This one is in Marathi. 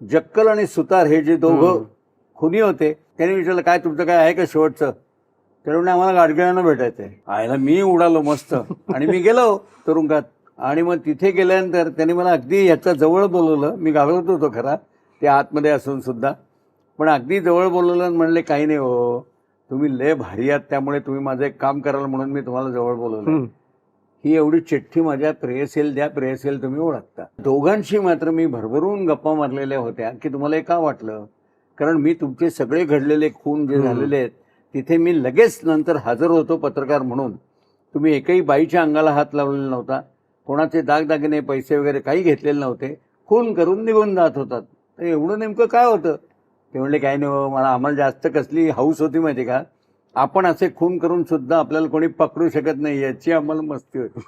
जक्कल आणि सुतार हे जे दोघं खुनी होते त्यांनी विचारलं काय तुमचं काय आहे का शेवटचं? तर म्हणे आम्हाला गाडगिळांना भेटायचंय. आयला मी उडालो मस्त. आणि मी गेलो तुरुंगात. आणि मग तिथे गेल्यानंतर त्यांनी मला अगदी याच्या जवळ बोलवलं मी घाबरत होतो खरा ते आतमध्ये असून सुद्धा. पण अगदी जवळ बोलवलं आणि म्हणले काही नाही हो तुम्ही लय भारी आहात त्यामुळे तुम्ही माझं एक काम कराल म्हणून मी तुम्हाला जवळ बोलवलं. ही एवढी चिठ्ठी माझ्या प्रेयसेल द्या प्रेयसेल तुम्ही ओळखता. दोघांशी मात्र मी भरभरून गप्पा मारलेल्या होत्या की तुम्हाला हे का वाटलं? कारण मी तुमचे सगळे घडलेले खून जे. झालेले आहेत तिथे मी लगेच नंतर हजर होतो पत्रकार म्हणून. तुम्ही एकही बाईच्या अंगाला हात लावलेला नव्हता. कोणाचे दागदागिने पैसे वगैरे काही घेतलेले नव्हते. खून करून निघून जात होतात. तर एवढं नेमकं काय होतं? ते म्हणले काय नाही हो, मला आम्हाला जास्त कसली हाऊस होती माहिती का? आपण असे खून करून सुद्धा आपल्याला कोणी पकडू शकत नाही याची आम्हाला मस्ती होती.